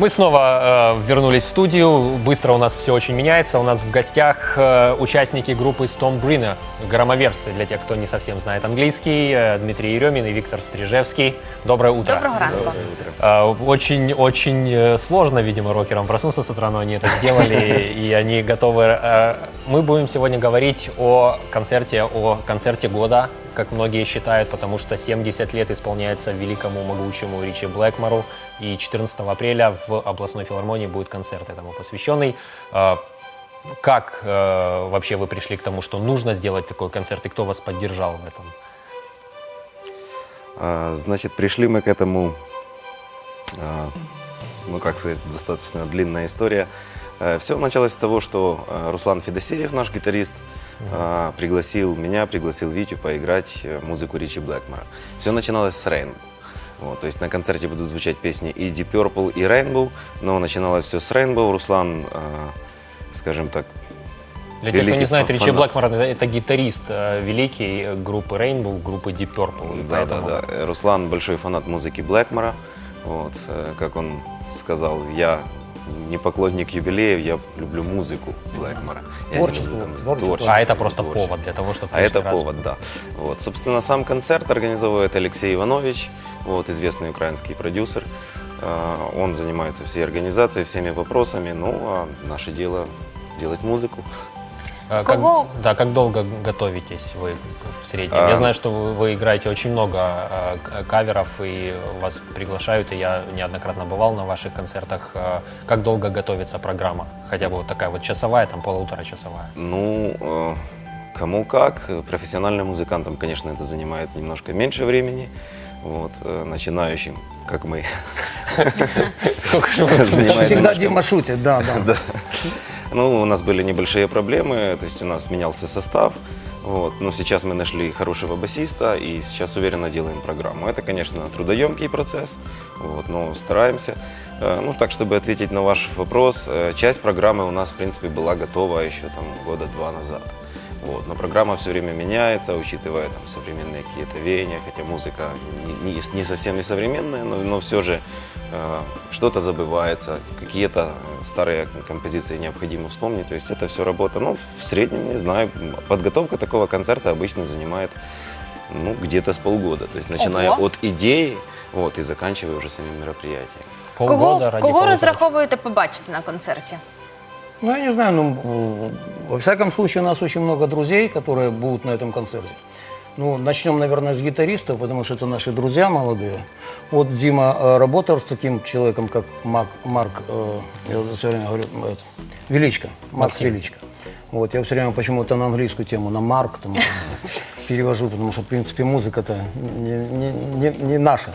Мы снова э, вернулись в студию. Быстро у нас все очень меняется. У нас в гостях э, участники группы Stormbringer, громоверцы, для тех, кто не совсем знает английский, э, Дмитрий Еремин и Виктор Стрижевский. Доброе утро. Доброго ранку. Очень-очень сложно, видимо, рокерам проснуться с утра, но они это сделали, и они готовы. э, Мы будем сегодня говорить о концерте, о концерте года, как многие считают, потому что 70 лет исполняется великому могучему Ричи Блэкмору, и 14 апреля в областной филармонии будет концерт этому посвященный. Э, Как э, вообще вы пришли к тому, что нужно сделать такой концерт, и кто вас поддержал в этом? А, Значит, пришли мы к этому, а, ну как сказать, достаточно длинная история. Все началось с того, что а, Руслан Федосеев, наш гитарист, а, пригласил меня, пригласил Витю поиграть э, музыку Ричи Блэкмора. Все начиналось с Rainbow. Вот, то есть на концерте будут звучать песни и Deep Purple, и Rainbow, но начиналось все с Rainbow. Руслан, а, скажем так, Для тех, кто не знает, Ричи. Блэкмор это, гитарист э, великий э, группы Rainbow, группы Deep Purple. Да, поэтому- да, да. Руслан большой фанат музыки Блэкмора. Вот, э, как он сказал, я не поклонник юбилеев, я люблю музыку Блэкмора. Я Творчество, люблю там творчество. А это просто творчество. повод для того, чтобы А это повод, да. Вот, собственно, сам концерт организовывает Алексей Иванович, вот, известный украинский продюсер. Э, Он занимается всей организацией, всеми вопросами, ну, а наше дело делать музыку. Как, Кого- да, как долго готовитесь вы в среднем? А. Я знаю, что вы, вы играете очень много э, к- каверов и вас приглашают, и я неоднократно бывал на ваших концертах. Э, Как долго готовится программа? Хотя бы вот такая вот часовая, там полутора часовая. Ну, э, кому как. Профессиональным музыкантам, конечно, это занимает немножко меньше времени. Вот, э, начинающим, как мы, Сколько же вы занимает Всегда Дима шутит, да, да. Ну, у нас были небольшие проблемы, то есть у нас менялся состав. Вот. Но сейчас мы нашли хорошего басиста и сейчас уверенно делаем программу. Это, конечно, трудоемкий процесс, вот, но стараемся. Э, Ну, так, чтобы ответить на ваш вопрос, э, часть программы у нас, в принципе, была готова еще там года два назад. Вот. Но программа все время меняется, учитывая там, современные какие-то веяния, хотя музыка не, не- не совсем не современная, но, но все же что-то забывается, какие-то э, старые композиции необходимо вспомнить. То есть это все работа. Ну, в среднем, не знаю, подготовка такого концерта обычно занимает ну, где-то с полгода. То есть начиная Ого. от идеи вот, и заканчивая уже самим мероприятием. полгода Кого, ради кого полутора розраховуєте побачити на концерті? Ну, я не знаю, ну, э, во всяком случае, у нас очень много друзей, которые будут на этом концерте. Ну, начнем, наверное, с гитаристов, потому что это наши друзья молодые. Вот Дима э, работал с таким человеком, как Мак, Марк, э, я все время говорю, ну, это, Величко, Макс Максим. Величко. Вот, я все время почему-то на английскую тему, на Марк там, перевожу, потому что, в принципе, музыка-то не, не, не, не наша.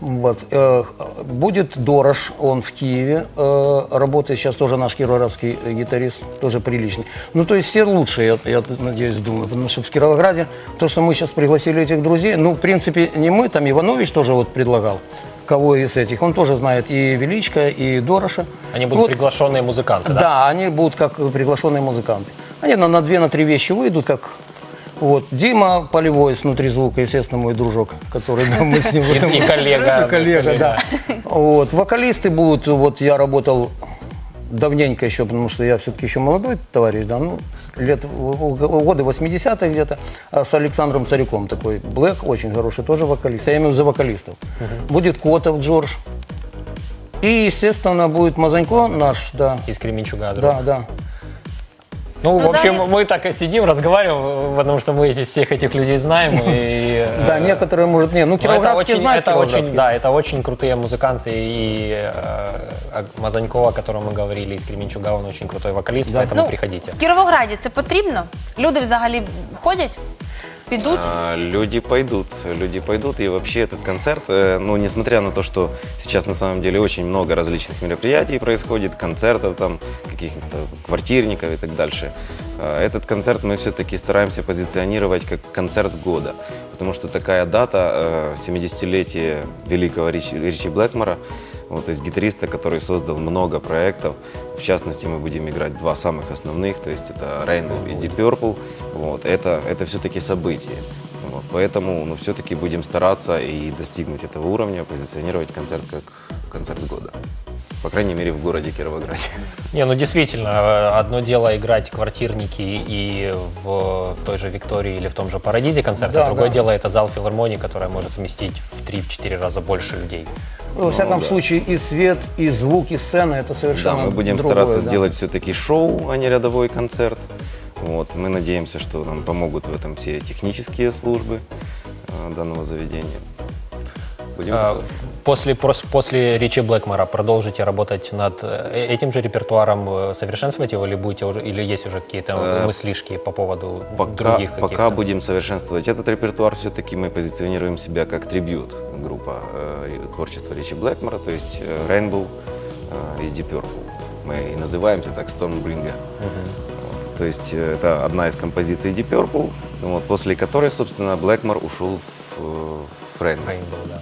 Вот. э, Будет Дорош, он в Киеве, э, работает сейчас тоже наш кировоградский э, гитарист, тоже приличный. Ну, то есть все лучшие, я, я надеюсь, думаю, потому что в Кировограде, то, что мы сейчас пригласили этих друзей, ну, в принципе, не мы, там Иванович тоже вот предлагал, кого из этих, он тоже знает и Величко, и Дороша. Они будут Вот. приглашенные музыканты, да? Да, они будут как приглашенные музыканты. Они на, на две, на три вещи выйдут, как вот Дима Полевой с внутри звука, естественно, мой дружок, который да, мы с ним И- этом- и коллега, И коллега, коллега. да. Вот вокалисты будут, вот я работал давненько еще, потому что я все-таки еще молодой товарищ, да, ну, лет, годы 80-х где-то, а с Александром Царяком такой, Блэк, очень хороший тоже вокалист, я имею в виду за вокалистов. Будет Котов Джордж, и, естественно, будет Мазанько наш, да, Из Кременчуга, друг. да, да. Ну, в Ну, общем, да, мы так и сидим, разговариваем, потому что мы эти, всех этих людей знаем. И, э, Да, некоторые, может, не. Ну, но это Кировоградские очень, знают это очень, Кировоградские. да, это очень крутые музыканты. И э, Мазанькова, о котором мы говорили, из Кременчуга, он очень крутой вокалист, Да. поэтому Ну, приходите. В Кіровограді це потрібно? Люди взагалі ходять? Підуть? А, Люди пойдут, люди пойдут. И вообще этот концерт, э, ну, несмотря на то, что сейчас на самом деле очень много различных мероприятий происходит, концертов там, каких-то квартирников и так дальше, а, этот концерт мы все-таки стараемся позиционировать как концерт года. Потому что такая дата, э, 70-летие великого Ричи, Ричи Блэкмора, вот, то есть гитариста, который создал много проектов. В частности, мы будем играть два самых основных, то есть это Rainbow и Deep Purple. Вот, это, это все-таки событие. Вот, поэтому ну, все-таки будем стараться и достигнуть этого уровня, позиционировать концерт как концерт года. По крайней мере, в городе Кировограде. Не, ну действительно, э, одно дело играть квартирники и в той же Виктории или в том же Парадизе концерт, Да, а другое да. дело это зал филармонии, которая может вместить в 3-4 раза больше людей. Ну, Во всяком да. случае, и свет, и звук, и сцена это Да, совершенно мы будем другое, стараться да. сделать все-таки шоу, а не рядовой концерт. Вот. Мы надеемся, что нам помогут в этом все технические службы э, данного заведения. Будем А. После, после речи Блэкмора продолжите работать над э, этим же репертуаром, э, совершенствовать его, или, будете уже, или есть уже какие-то Э, мыслишки по поводу Пока, других пока каких-то? будем совершенствовать этот репертуар, все-таки мы позиционируем себя как трибют группа э, творчества Ричи Блэкмора, то есть Rainbow э, и Deep Purple. Мы и называемся так Stormbringer. Вот, то есть это одна из композиций Deep Purple, вот, после которой, собственно, Блэкмор ушел в, в Rainbow. Rainbow, да.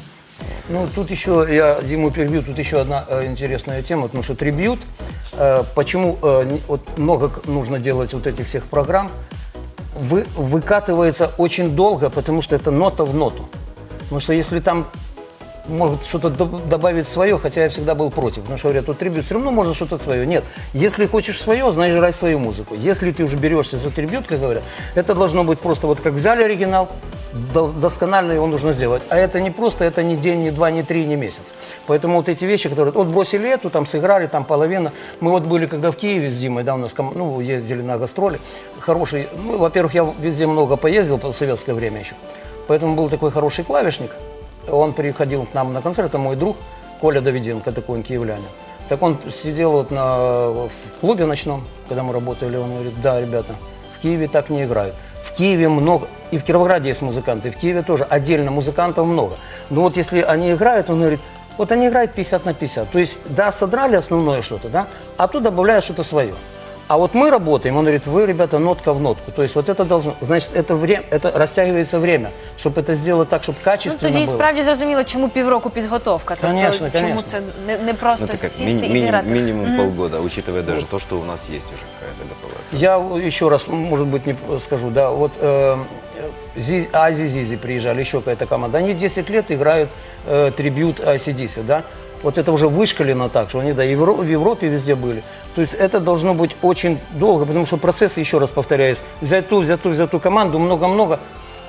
Ну, тут еще, я Диму перебью, тут еще одна э, интересная тема, потому что трибют, э, почему э, вот много нужно делать вот этих всех программ, вы, выкатывается очень долго, потому что это нота в ноту. Потому что если там может что-то доб- добавить свое, хотя я всегда был против, потому что говорят, вот трибют все равно можно что-то свое. Нет, если хочешь свое, значит играй свою музыку. Если ты уже берешься за трибют, как говорят, это должно быть просто вот как взяли оригинал, досконально его нужно сделать. А это не просто, это не день, не два, не три, не месяц. Поэтому вот эти вещи, которые вот бросили эту, там сыграли, там половина. Мы вот были когда в Киеве с Димой, да, у нас ну, ездили на гастроли. Хороший, ну, во-первых, я везде много поездил в советское время еще. Поэтому был такой хороший клавишник. Он приходил к нам на концерт, это мой друг Коля Давиденко, такой он киевлянин. Так он сидел вот на, в клубе ночном, когда мы работали, он говорит, да, ребята, в Киеве так не играют. В Киеве много, и в Кировограде есть музыканты, и в Киеве тоже отдельно музыкантов много. Но вот если они играют, он говорит, вот они играют 50 на 50. То есть, да, содрали основное что-то, да, а тут добавляют что-то свое. А вот мы работаем, он говорит, вы, ребята, нотка в нотку. То есть вот это должно, значит, это время, это растягивается время, чтобы это сделать так, чтобы Ну, качественно тоді было. справді зрозуміло, чому півроку підготовка. Конечно, тобто, чому конечно. це не, не просто Ну, это как сісти мини- і мини- зіграти. минимум полгода, учитывая даже то, что у нас есть уже какая-то готовая. Я еще раз, может быть, не скажу, да, вот э, Зи- Ази Зизи приезжали, еще какая-то команда, они 10 лет играют э, трибют ACDC, да, вот это уже вышкалено так, что они, да, и в Евро- в Европе везде были. То есть это должно быть очень долго, потому что процесс, еще раз повторяюсь, взять ту, взять ту, взять ту команду, много-много,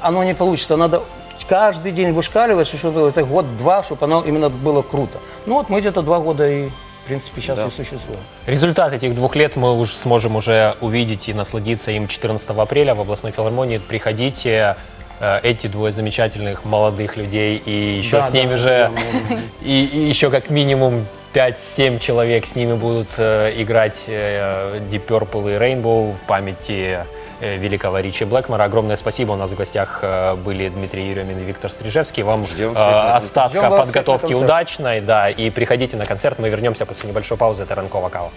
оно не получится. Надо каждый день вышкаливать, чтобы это год-два, чтобы оно именно было круто. Ну вот мы где-то два года и, в принципе, сейчас Да. и существуем. Результат этих двух лет мы уже сможем уже увидеть и насладиться им 14 апреля в областной филармонии. Приходите, э, эти двое замечательных молодых людей, и еще Да, с ними да, же, да. и, и еще как минимум 5-7 человек с ними будут э, играть э, Deep Purple и Rainbow в памяти великого Ричи Блэкмора. Огромное спасибо. У нас в гостях э, были Дмитрий Еремин и Виктор Стрижевский. Вам Ждем э, остатка Ждем подготовки удачной, да, и приходите на концерт. Мы вернемся после небольшой паузы. Это Ранкова Кава.